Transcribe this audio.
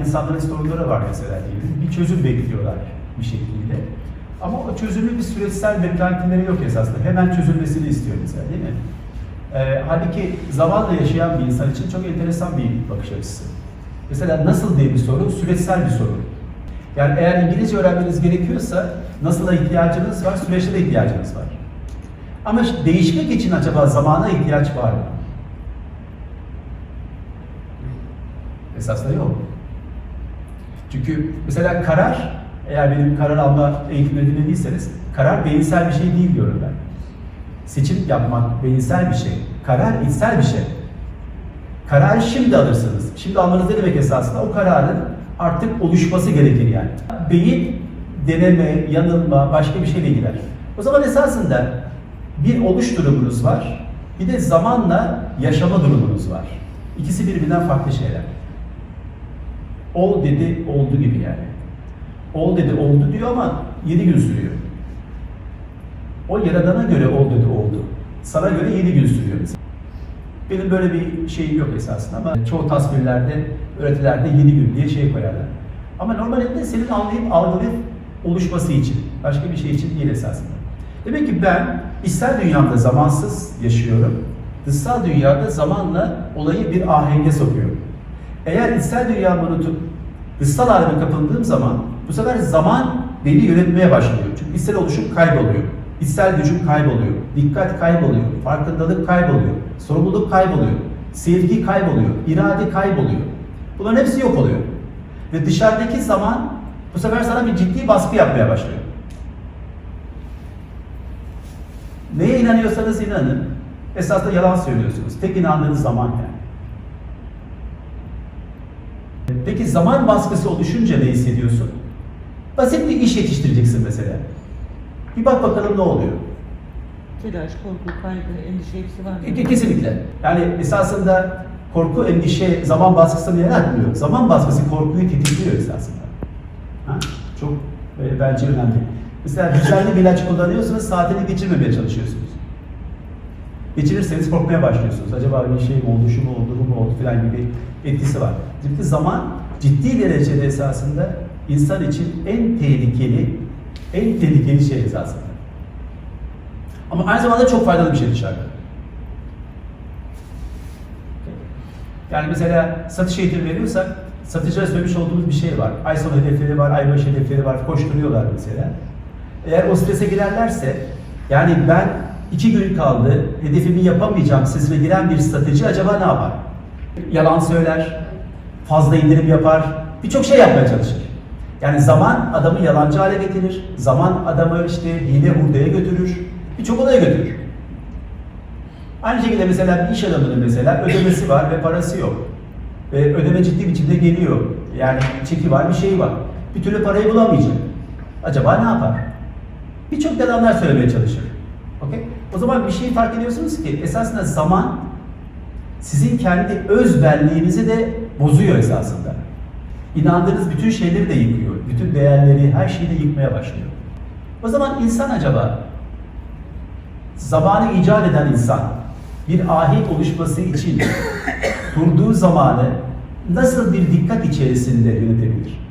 İnsanların sorunları var mesela diyelim. Bir çözüm bekliyorlar bir şekilde. Ama o çözümün bir süreçsel beklentileri yok esasında. Hemen çözülmesini istiyor mesela değil mi? Ee, halbuki zamanla yaşayan bir insan için çok enteresan bir bakış açısı. Mesela nasıl diye bir soru, süreçsel bir soru. Yani eğer İngilizce öğrenmeniz gerekiyorsa nasıl'a ihtiyacınız var, süreçte de ihtiyacınız var. Ama değişmek için acaba zamana ihtiyaç var mı? Esasında yok. Çünkü mesela karar, eğer benim karar alma eğitimini dinlediyseniz, karar beyinsel bir şey değil diyorum ben. Seçim yapmak beyinsel bir şey. Karar içsel bir şey. Kararı şimdi alırsınız. Şimdi almanız ne demek esasında? O kararın artık oluşması gerekir yani. Beyin deneme, yanılma, başka bir şeyle girer. O zaman esasında bir oluş durumunuz var, bir de zamanla yaşama durumunuz var. İkisi birbirinden farklı şeyler. Ol dedi, oldu gibi yani. Ol dedi, oldu diyor ama 7 gün sürüyor. O yaradana göre ol dedi, oldu. Sana göre 7 gün sürüyor. Benim böyle bir şeyim yok esasında ama çoğu tasvirlerde, öğretilerde 7 gün diye şey koyarlar. Ama normalde senin anlayıp algılayıp oluşması için, başka bir şey için değil esasında. Demek ki ben içsel dünyamda zamansız yaşıyorum, dışsal dünyada zamanla olayı bir ahenge sokuyorum. Eğer içsel dünyamı unutup dışsal halime kapıldığım zaman bu sefer zaman beni yönetmeye başlıyor. Çünkü içsel oluşum kayboluyor. İçsel gücüm kayboluyor. Dikkat kayboluyor. Farkındalık kayboluyor. Sorumluluk kayboluyor. Sevgi kayboluyor. irade kayboluyor. Bunların hepsi yok oluyor. Ve dışarıdaki zaman bu sefer sana bir ciddi baskı yapmaya başlıyor. Neye inanıyorsanız inanın. Esasında yalan söylüyorsunuz. Tek inandığınız zaman yani. Peki zaman baskısı oluşunca ne hissediyorsun? Basit bir iş yetiştireceksin mesela. Bir bak bakalım ne oluyor. Telaş, korku, kaygı, endişe hepsi var. Ke- Kesinlikle. Yani esasında korku, endişe, zaman baskısını yaratmıyor. Zaman baskısı korkuyu tetikliyor esasında. Ha? Çok e, bence önemli. Mesela düzenli bir ilaç kullanıyorsunuz, saatini geçirmemeye çalışıyorsunuz. Geçirirseniz korkmaya başlıyorsunuz. Acaba bir şey mi oldu, şu mu oldu, bu mu oldu filan gibi etkisi var. Ciddi zaman ciddi derecede esasında insan için en tehlikeli, en tehlikeli şey esasında. Ama aynı zamanda çok faydalı bir şey dışarıda. Yani mesela satış eğitimi veriyorsak satıcılara söylemiş olduğumuz bir şey var. Ay sonu hedefleri var, ay başı hedefleri var, koşturuyorlar mesela. Eğer o strese girerlerse, yani ben iki gün kaldı, hedefimi yapamayacağım stresine giren bir satıcı acaba ne yapar? Yalan söyler, fazla indirim yapar, birçok şey yapmaya çalışır. Yani zaman adamı yalancı hale getirir, zaman adamı işte hile hurdaya götürür, birçok olaya götürür. Aynı şekilde mesela bir iş adamının mesela ödemesi var ve parası yok. Ve ödeme ciddi biçimde geliyor. Yani çeki var, bir şey var. Bir türlü parayı bulamayacak. Acaba ne yapar? Birçok yalanlar söylemeye çalışır. Okey? O zaman bir şeyi fark ediyorsunuz ki esasında zaman sizin kendi öz benliğinizi de bozuyor esasında. İnandığınız bütün şeyleri de yıkıyor. Bütün değerleri, her şeyi de yıkmaya başlıyor. O zaman insan acaba zamanı icat eden insan bir ahenk oluşması için durduğu zamanı nasıl bir dikkat içerisinde yönetebilir?